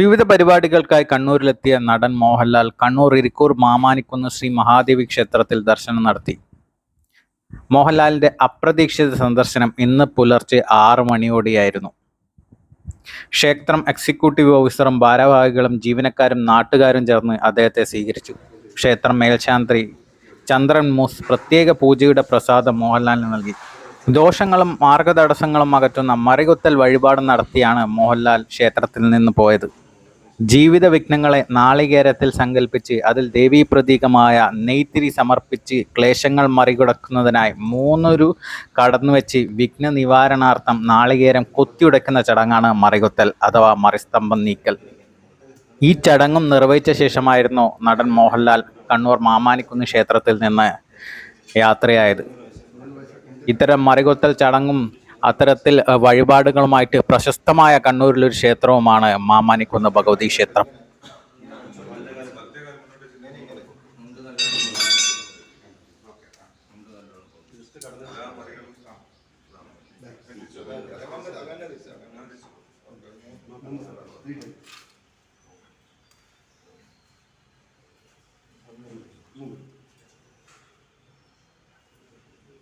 വിവിധ പരിപാടികൾക്കായി കണ്ണൂരിലെത്തിയ നടൻ മോഹൻലാൽ കണ്ണൂർ ഇരിക്കൂർ മാമാനിക്കുന്ന് ശ്രീ മഹാദേവി ക്ഷേത്രത്തിൽ ദർശനം നടത്തി. മോഹൻലാലിന്റെ അപ്രതീക്ഷിത സന്ദർശനം ഇന്ന് പുലർച്ചെ ആറ് മണിയോടെയായിരുന്നു. ക്ഷേത്രം എക്സിക്യൂട്ടീവ് ഓഫീസറും ഭാരവാഹികളും ജീവനക്കാരും നാട്ടുകാരും ചേർന്ന് അദ്ദേഹത്തെ സ്വീകരിച്ചു. ക്ഷേത്രം മേൽശാന്തി ചന്ദ്രൻ മൂസ് പ്രത്യേക പൂജയുടെ പ്രസാദം മോഹൻലാലിന് നൽകി. ദോഷങ്ങളും മാർഗതടസ്സങ്ങളും അകറ്റുന്ന മറികുത്തൽ വഴിപാട് നടത്തിയാണ് മോഹൻലാൽ ക്ഷേത്രത്തിൽ നിന്ന് പോയത്. ജീവിത വിഘ്നങ്ങളെ നാളികേരത്തിൽ സങ്കല്പിച്ച് അതിൽ ദേവീ പ്രതീകമായ നെയ്ത്തിരി സമർപ്പിച്ച് ക്ലേശങ്ങൾ മറികടക്കുന്നതിനായി മൂന്നൊരു കടന്നുവെച്ച് വിഘ്ന നിവാരണാർത്ഥം നാളികേരം കൊത്തിയുടയ്ക്കുന്ന ചടങ്ങാണ് മറികുത്തൽ അഥവാ മറിസ്തംഭം നീക്കൽ. ഈ ചടങ്ങും നിർവഹിച്ച ശേഷമായിരുന്നു നടൻ മോഹൻലാൽ കണ്ണൂർ മാമാനിക്കുന്ന് ക്ഷേത്രത്തിൽ നിന്ന് യാത്രയായത്. ഇത്തരം മറികൊത്തൽ ചടങ്ങും അത്തരത്തിൽ വഴിപാടുകളുമായിട്ട് പ്രശസ്തമായ കണ്ണൂരിലൊരു ക്ഷേത്രവുമാണ് മാമാനിക്കുന്ന് ഭഗവതി ക്ഷേത്രം.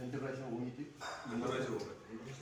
രണ്ട് പ്രാവശ്യം ഊന്നിട്ട്